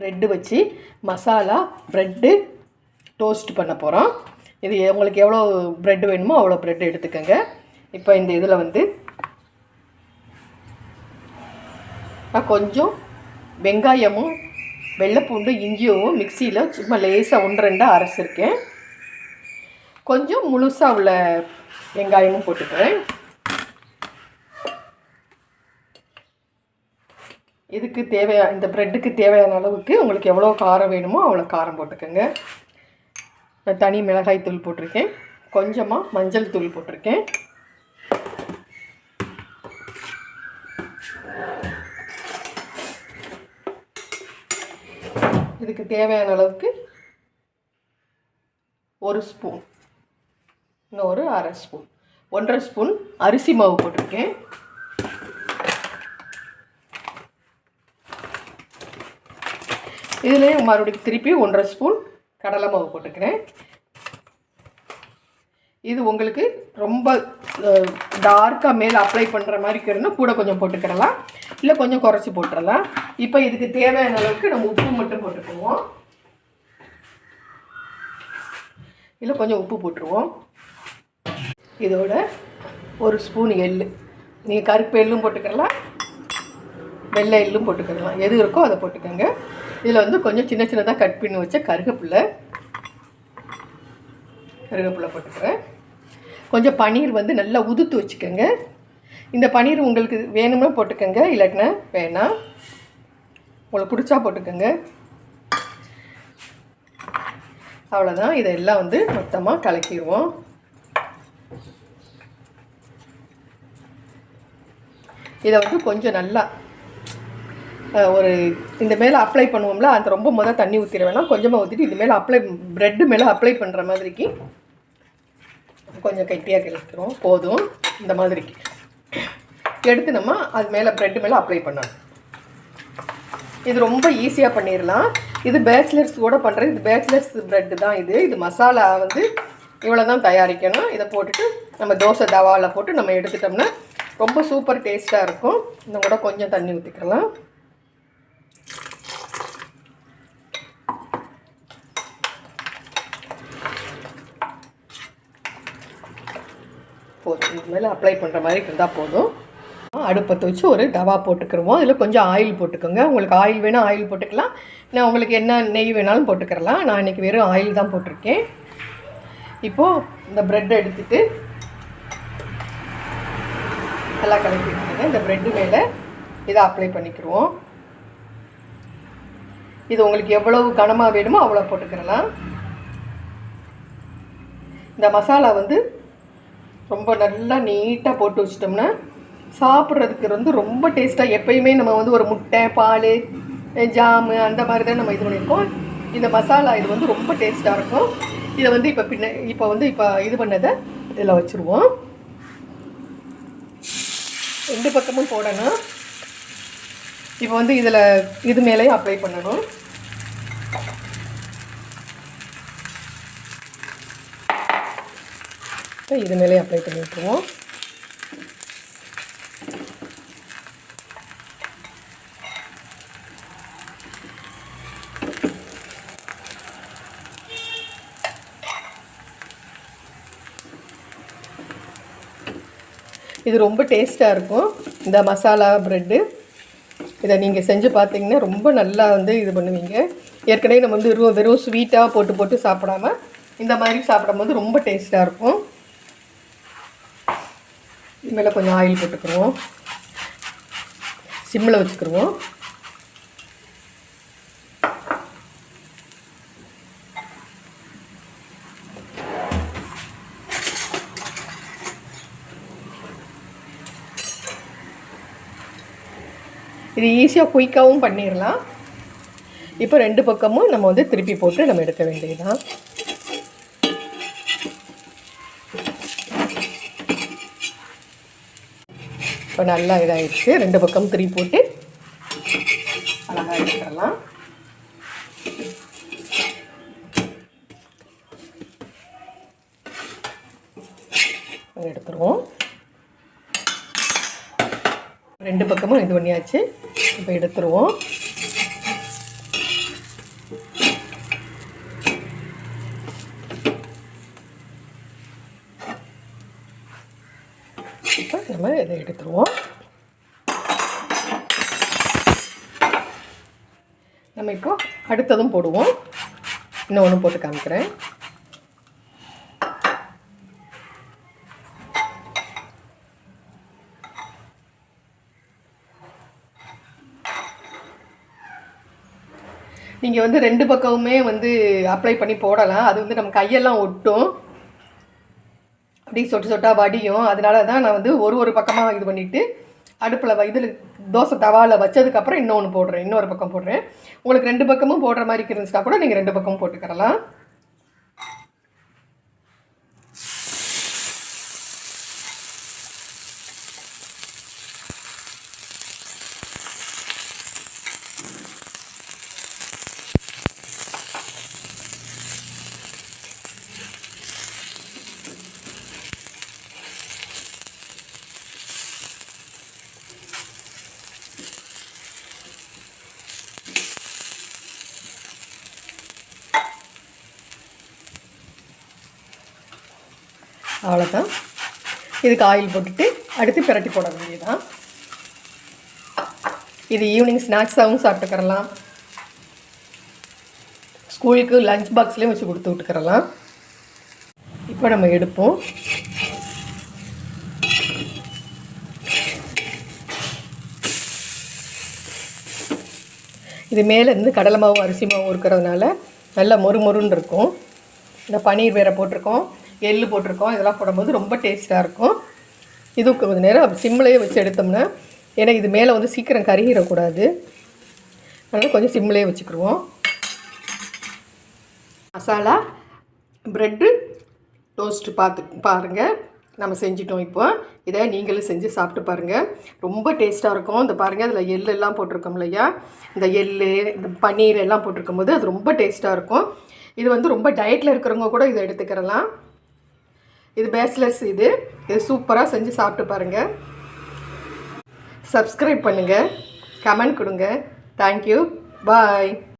Bread வச்சு masala bread toast பண்ண போகிறோம் இது உங்களுக்கு எவ்வளோ ப்ரெட் வேணுமோ அவ்வளோ ப்ரெட் எடுத்துக்கோங்க. இப்போ இந்த இதில் வந்து நான் கொஞ்சம் வெங்காயமும் வெள்ளைப்பூண்டு இஞ்சியும் மிக்சியில் சும்மா லேசாக ஒன்று ரெண்டாக அரைச்சிருக்கேன். கொஞ்சம் முழுசாக உள்ள வெங்காயமும் போட்டுக்கிறேன். இதுக்கு தேவையா இந்த ப்ரெட்டுக்கு தேவையான அளவுக்கு உங்களுக்கு எவ்வளோ காரம் வேணுமோ அவ்வளோ காரம் போட்டுக்கோங்க. நான் தனி மிளகாய் தூள் போட்டிருக்கேன். கொஞ்சமாக மஞ்சள் தூள் போட்டிருக்கேன். இதுக்கு தேவையான அளவுக்கு ஒரு ஸ்பூன் இன்னும் ஒரு அரை ஸ்பூன் ஒன்றரை ஸ்பூன் அரிசி மாவு போட்டிருக்கேன். இதுலேயும் மறுபடியும் திருப்பி ஒன்றரை ஸ்பூன் கடலை மாவு போட்டுக்கிறேன். இது உங்களுக்கு ரொம்ப டார்க்காக மேலே அப்ளை பண்ணுற மாதிரி இருக்கிறதுனா கூட கொஞ்சம் போட்டுக்கிடலாம். இல்லை கொஞ்சம் குறைச்சி போட்டுடலாம். இப்போ இதுக்கு தேவையான அளவுக்கு நம்ம உப்பு மட்டும் போட்டுக்குவோம். இல்லை கொஞ்சம் உப்பு போட்டுருவோம். இதோட ஒரு ஸ்பூன் எள்ளு. நீங்கள் கருப்பு எள்ளும் போட்டுக்கலாம் வெள்ளை எள்ளும் போட்டுக்கலாம். எது இருக்கோ அதை போட்டுக்கோங்க. இதில் வந்து கொஞ்சம் சின்ன சின்னதாக கட் பண்ணி வச்ச கருகப்பில்லை கருவேப்பிலை போட்டுக்கிறேன். கொஞ்சம் பன்னீர் வந்து நல்லா உதுத்து வச்சுக்கோங்க. இந்த பன்னீர் உங்களுக்கு வேணும்னா போட்டுக்கோங்க இல்லாட்டினா வேணாம். உங்களுக்கு பிடிச்சா போட்டுக்கோங்க. அவ்வளோதான் இதெல்லாம் வந்து மொத்தமாக கலக்கிடுவோம். இதை வந்து கொஞ்சம் நல்லா ஒரு இந்த மேலே அப்ளை பண்ணுவோம்ல அந்த ரொம்ப மொதல் தண்ணி ஊற்றிட வேணாம். கொஞ்சமாக ஊற்றிட்டு இது மேலே அப்ளை ப்ரெட்டு மேலே அப்ளை பண்ணுற மாதிரிக்கு கொஞ்சம் கெட்டியாக கிழக்கிறோம் போதும். இந்த மாதிரிக்கு. எடுத்து நம்ம அது மேலே ப்ரெட்டு மேலே அப்ளை பண்ணணும். இது ரொம்ப ஈஸியாக பண்ணிடலாம் இது பேச்சுலர்ஸ் கூட பண்ணுறது இது பேச்சுலர்ஸ் ப்ரெட்டு தான் இது. இது மசாலா வந்து இவ்வளோ தான் தயாரிக்கணும். இதை போட்டுட்டு நம்ம தோசை தவாவில் போட்டு நம்ம எடுத்துட்டோம்னா ரொம்ப சூப்பர் டேஸ்ட்டாக இருக்கும். இன்னும் கூட கொஞ்சம் தண்ணி ஊற்றிக்கலாம் போதும் இது மேலே அப்ளை பண்ணுற மாதிரி இருந்தால் போதும். அடுப்பத்தை வச்சு ஒரு தவா போட்டுக்கிருவோம். அதில் கொஞ்சம் ஆயில் போட்டுக்கோங்க. உங்களுக்கு ஆயில் வேணால் ஆயில் போட்டுக்கலாம். நான் உங்களுக்கு என்ன நெய் வேணாலும் போட்டுக்கிறலாம். நான் இன்றைக்கி வெறும் ஆயில் தான் போட்டிருக்கேன். இப்போது இந்த ப்ரெட்டை எடுத்துகிட்டு நல்லா கலக்கி விட்டுருங்க இந்த ப்ரெட்டு மேலே இதை அப்ளை பண்ணிக்கிடுவோம் இது உங்களுக்கு எவ்வளவு கனமாக வேணுமோ அவ்வளோ போட்டுக்கிறலாம். இந்த மசாலா வந்து ரொம்ப நல்லா நீட்டாக போட்டு வச்சிட்டோம்னா சாப்பிட்றதுக்கு வந்து ரொம்ப டேஸ்ட்டாக எப்பயுமே நம்ம வந்து ஒரு முட்டை பால் ஜாமு அந்த மாதிரி தான் நம்ம இது பண்ணியிருக்கோம். இந்த மசாலா இது வந்து ரொம்ப டேஸ்ட்டாக இருக்கும். இதை வந்து இப்போ பின்ன இப்போ வந்து இப்போ இது பண்ணதை இதில் வச்சுருவோம். ரெண்டு பக்கமும் போடணும். இப்போ வந்து இதில் இது மேலேயும் அப்ளை பண்ணணும். இது மேலே அப்ளை பண்ணி விட்டுருவோம். இது ரொம்ப டேஸ்ட்டாக இருக்கும். இந்த மசாலா ப்ரெட்டு இதை நீங்கள் செஞ்சு பார்த்தீங்கன்னா ரொம்ப நல்லா வந்து இது பண்ணுவீங்க. ஏற்கனவே நம்ம வந்து வெறும் வெறும் ஸ்வீட்டாக போட்டு போட்டு சாப்பிடாம இந்த மாதிரி சாப்பிடும்போது ரொம்ப டேஸ்ட்டாக இருக்கும். இது மேலே கொஞ்சம் ஆயில் போட்டுக்கிறோம் சிம்மில் வச்சுக்கிடுவோம் இது ஈஸியாக குயிக்காகவும் பண்ணிடலாம் இப்போ ரெண்டு பக்கமும் நம்ம வந்து திருப்பி போட்டு நம்ம எடுக்க வேண்டியதுதான். இப்போ நல்லா இதாகிடுச்சு ரெண்டு பக்கம் திருப்பி போட்டு அழகாக எடுத்துடலாம். எடுத்துருவோம். ரெண்டு பக்கமும் இது பண்ணியாச்சு. இப்போ எடுத்துருவோம் நம்ம இதை எடுத்துருவோம். நம்ம இப்போ அடுத்ததும் போடுவோம். இன்னும் ஒன்று போட்டு காமிக்கிறேன். நீங்கள் வந்து ரெண்டு பக்கமுமே வந்து அப்ளை பண்ணி போடலாம். அது வந்து நம்ம கையெல்லாம் ஒட்டும். அப்படி சொட்டு சொட்டாக வடியும். அதனால தான் நான் வந்து ஒரு ஒரு பக்கமாக இது பண்ணிவிட்டு அடுப்பில் இதில் தோசை தவாவில் வச்சதுக்கப்புறம் இன்னொன்று போடுறேன். இன்னொரு பக்கம் போடுறேன். உங்களுக்கு ரெண்டு பக்கமும் போடுற மாதிரி இருந்துச்சுன்னா கூட நீங்கள் ரெண்டு பக்கமும் போட்டுக்கிறலாம். அவ்வளோதான் இதுக்கு ஆயில் போட்டுட்டு அடுத்து பிரட்டி போட வேண்டியதுதான். இது ஈவினிங் ஸ்நாக்ஸாகவும் சாப்பிட்டுக்கிறலாம் ஸ்கூலுக்கு லஞ்ச் பாக்ஸ்லேயும் வச்சு கொடுத்து விட்டுக்கிறலாம். இப்போ நம்ம எடுப்போம். இது மேலேருந்து கடலை மாவும் அரிசி மாவும் இருக்கிறதுனால நல்லா மொறு மொறுன்னு இருக்கும். இந்த பன்னீர் வேறு போட்டிருக்கோம். எள்ளு போட்டிருக்கோம் இதெல்லாம் போடும்போது ரொம்ப டேஸ்ட்டாக இருக்கும். இது கொஞ்சம் நேரம் சிம்மிலேயே வச்சு எடுத்தோம்னா ஏன்னா இது மேலே வந்து சீக்கிரம் கருகிடக்கூடாது அதனால் கொஞ்சம் சிம்மிலையே வச்சுக்கிடுவோம் மசாலா ப்ரெட்டு டோஸ்ட்டு பார்த்து பாருங்கள் நம்ம செஞ்சிட்டோம் இப்போ. இதை நீங்களும் செஞ்சு சாப்பிட்டு பாருங்கள் ரொம்ப டேஸ்ட்டாக இருக்கும். இந்த பாருங்கள் அதில் எள்ளெல்லாம் போட்டிருக்கோம் இல்லையா? இந்த எள்ளு இந்த பன்னீர் எல்லாம் போட்டிருக்கும் போது அது ரொம்ப டேஸ்ட்டாக இருக்கும். இது வந்து ரொம்ப டயட்டில் இருக்கிறவங்க கூட இதை எடுத்துக்கிறலாம். இது பேச்சுலர்ஸ் இது. இது சூப்பராக செஞ்சு சாப்பிட்டு பாருங்கள் சப்ஸ்கிரைப் பண்ணுங்கள் கமெண்ட் கொடுங்க. Thank you bye